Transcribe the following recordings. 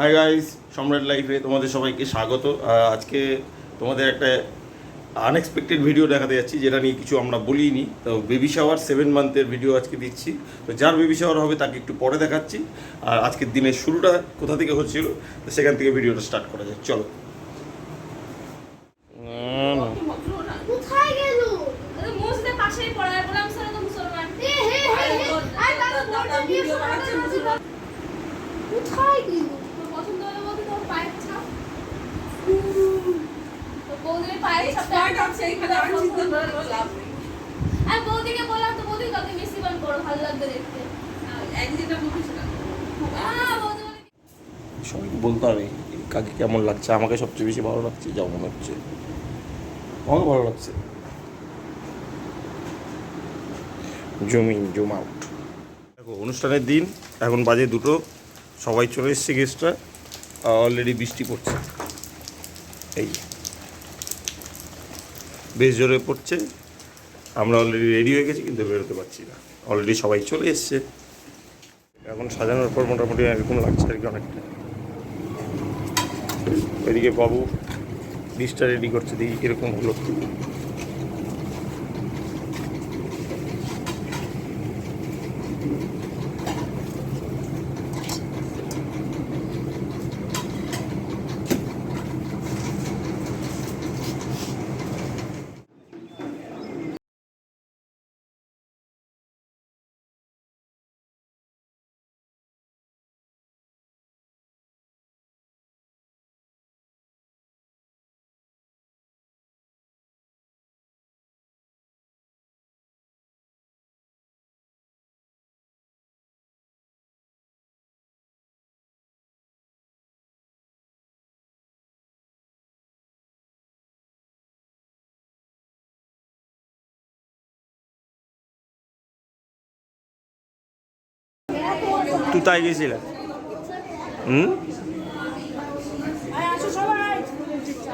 Hi guys সম্রাট লাইফে তোমাদের সবাইকে স্বাগত। আজকে তোমাদের একটা আনএক্সপেক্টেড ভিডিও দেখাতে যাচ্ছি যেটা নিয়ে কিছু আমরা বলিনি। তো বেবি শাওয়ার সেভেন মান্থের ভিডিও আজকে দিচ্ছি। তো যার বেবি শাওয়ার হবে তাকে একটু পরে দেখাচ্ছি। আর আজকের দিনের শুরুটা কোথা থেকে হচ্ছিল তো সেখান থেকে ভিডিওটা স্টার্ট করা যায় চলো। কোথায় গেল মসজিদের পাশেই পড়ে আর বললাম স্যার তো মুসলমান এ হে হে হে আই বাবা বলটা দিয়ে কোথায় গেল তোর পছন্দ হলো বলতে তোর পায়ের ছাপ তো আর বৌদিকে বললাম তো বৌদি কাকে মিষ্টি বান করো ভালো লাগবে দেখতে। সবাইকে বলতে হবে কাকে কেমন লাগছে? আমাকে সবচেয়ে বেশি ভালো লাগছে যা মনে হচ্ছে। আমাকে ভালো লাগছে। জুম ইন জুম আউট দেখো অনুষ্ঠানের দিন এখন বাজে দুটো। সবাই চলে এসছে গেস্টরা অলরেডি বৃষ্টি পড়ছে। এই বেশ জোরে পড়ছে। আমরা অলরেডি রেডি হয়ে গেছি, কিন্তু বেরোতে পারছি না। অলরেডি সবাই চলে এসছে। এখন সাজানোর পর মোটামুটি এরকম লাগছে আর কি অনেকটা। এদিকে বাবু ডিশটা রেডি করছে, দেখি কীরকম হলো। তুই তাই গেছিল। হুম?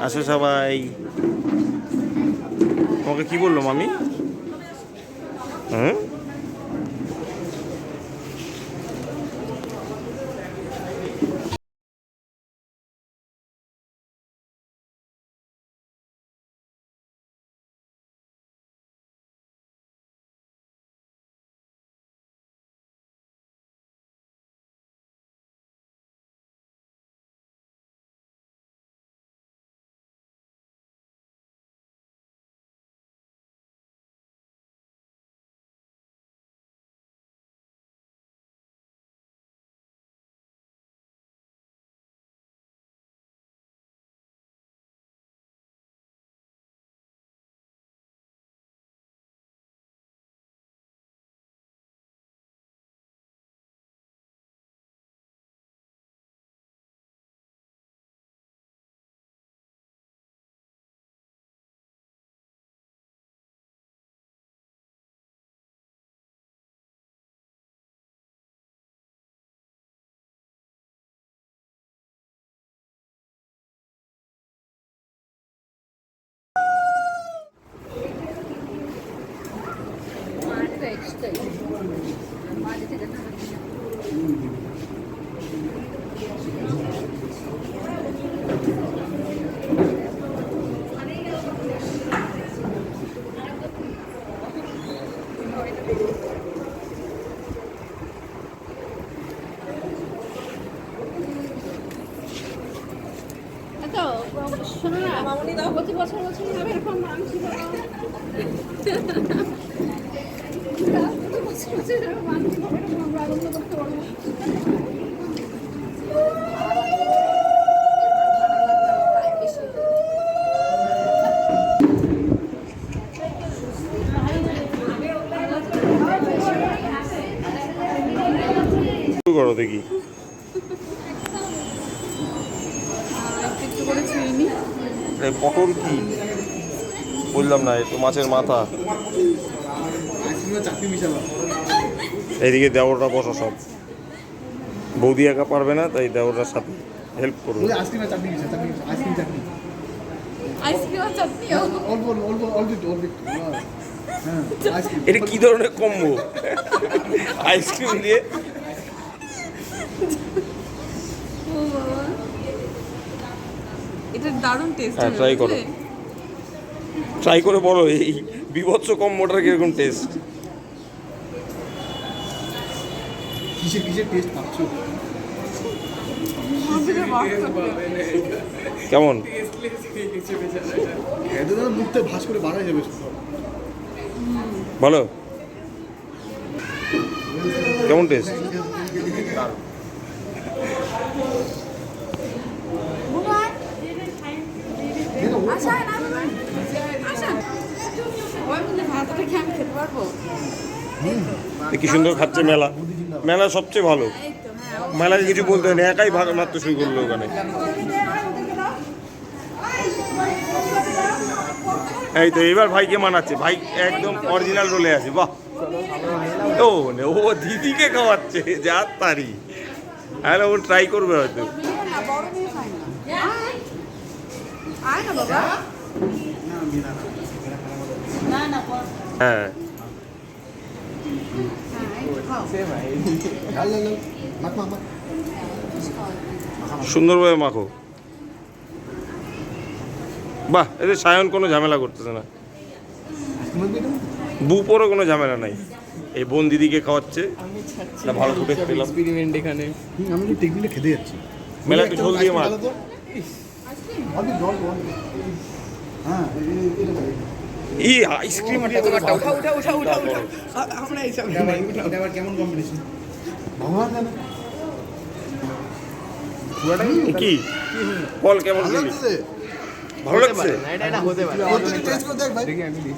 আসো সবাই। তোমাকে কি বললাম আমি হুম? শোনো না প্রতি বছর বছর হবে এরকম মাংস দাও প্রতি বছর বছর এরকম মাংস খাব, এরকম আমরা আনন্দ করতে পারব শুরু করো দেখি। পটল কি? বললাম না তো মাছের মাথা। এইদিকে দেওরটা বসা সব। বৌদি একা পারবে না তাই দেওরটার সাথে হেল্প করবে। এটা কি ধরনের কম্বো আইসক্রিম দিয়ে। এটা দারুণ টেস্ট হ্যাঁ, try করো। ট্রাই করে বলো এই বিভৎস কম মোটর কীরকম টেস্ট কিসের কিসের টেস্ট পাচ্ছ? কেমন? এত দাদা মুখতে ভাস করে বাড়া যাবে ভালো কেমন টেস্ট আশা না আশা ওই বলে ভাতটা কি আমি খেতে পারব? কি সুন্দর খাচ্ছে মেলা। মেলা সবচেয়ে ভালো। মেলাকে কিছু বলতে হয় না একাই ভাগ মারতে শুরু করল ওখানে। এই তো এবার ভাইকে মানাচ্ছে, ভাই একদম অরিজিনাল রোলে আছে, বাহ। ও ও দিদিকে খাওয়াচ্ছে যা তারি। হ্যাঁ ও ট্রাই করবে হয়তো। হ্যাঁ। সুন্দরভাবে মাখো। বাহ এদের সায়ন কোনো ঝামেলা করতেছে না। বুপরও কোনো ঝামেলা নাই। এই বোন দিদিকে খাওয়াচ্ছে একটা ভালো ফুটেজ পেলাম এক্সপেরিমেন্ট এখানে আমি তো টেবিলে খেতে যাচ্ছি মেলা একটু ঝোল দিয়ে জল হ্যাঁ। ই আইসক্রিম উঠা উঠা উঠা উঠা উঠা আমরা এইসব এটা আবার- এটা আবার কেমন কম্বিনেশন ভগবান জানে কি? বল কেমন ভালো লাগছে? ভালো এটা এটা হতে পারে। প্রত্যেকে টেস্ট করে দেখ ভাই। দেখি আমি দিই।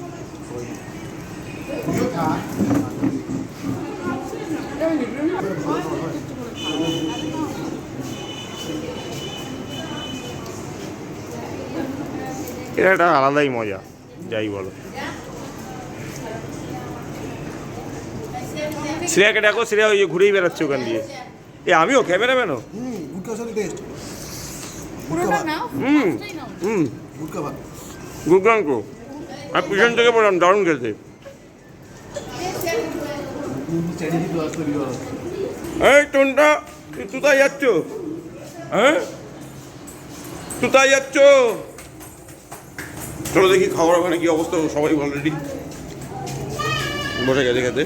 এটা একটা আলাদাই মজা। যাই বলো। শ্রেয়াকে ডাকো শ্রেয়া ওই ঘুরেই বেড়াচ্ছে ওখান দিয়ে। এ আমিও ক্যামেরাম্যানও? হুম দুর্দান্ত আর পিছন থেকে বললাম দারুণ খেতে এই টনটা তুই কোথায় যাচ্ছ? হ্যাঁ? তুতাই যাচ্ছ? চলো দেখি খাবার ওখানে কি অবস্থা, সবাই অলরেডি বসে গেছে খেতে।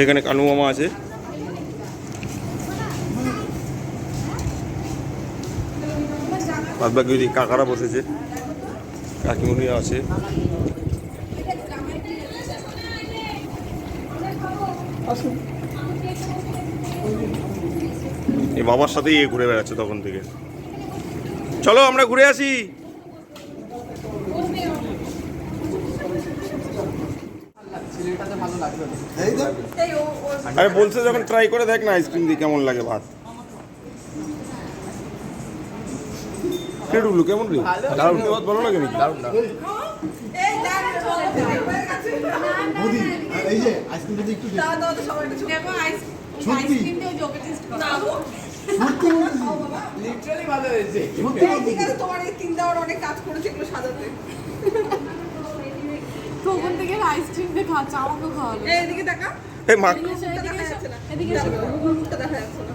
এখানে কানু মামা আছে। বাদ বাকি কাকারা বসেছে। কাকিমুনি আছে। এই বাবার সাথেই এ ঘুরে বেড়াচ্ছে তখন থেকে। চলো আমরা ঘুরে আসি। ছেলেটাতে ভালো লাগবে এই তো আরে বলছে যখন ট্রাই করে দেখ না আইসক্রিম দিয়ে কেমন লাগে ভাত। কে ডুবলু কেমন রে? দারুণ ভাত ভালো লাগে নাকি? দারুণ এই যে আইসক্রিম যদি একটু দে। সত্যি আইসক্রিম দিয়ে জোকে টেস্ট করো। সত্যি লিটারালি ভালো হয়েছে ঠিক আছে তোমার এই তিন দেওয়ার অনেক কাজ করেছে এগুলো সাজাতে। তখন থেকে আইসক্রিম দিয়ে খাচ্ছে আমাকেও খাওয়ালো এদিকে দেখা। এই মা এদিকে এসো, এদিকে দেখা এসো, যাচ্ছে না। এদিকে এসো। মুখটা দেখা যাচ্ছে না।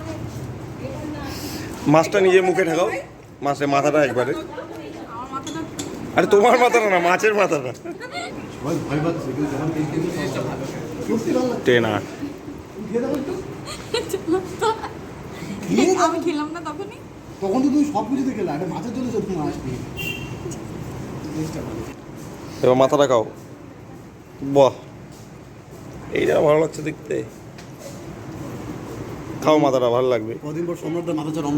মাছটা নিজে মুখে ঢাকাও মাছের মাথাটা একবারে। আরে তোমার মাথাটা না মাছের মাথাটা। ভয় পাচ্ছে কিন্তু যখন টেস্ট কিন্তু সব ভালো। সত্যি ভালো লাগছে। টেন আট খেয়ে দেখো একটু। আমি খেলাম না তখনই? তখন তো তুমি সব কিছুতে গেলে একটা মাছের জন্য তোমার আসবে। ভালো। এবার মাথাটা খাও। বাহ। এইটা ভালো লাগছে দেখতে। খাও মাথাটা ভালো লাগবে। কদিন পর সম্রাটটা মাথা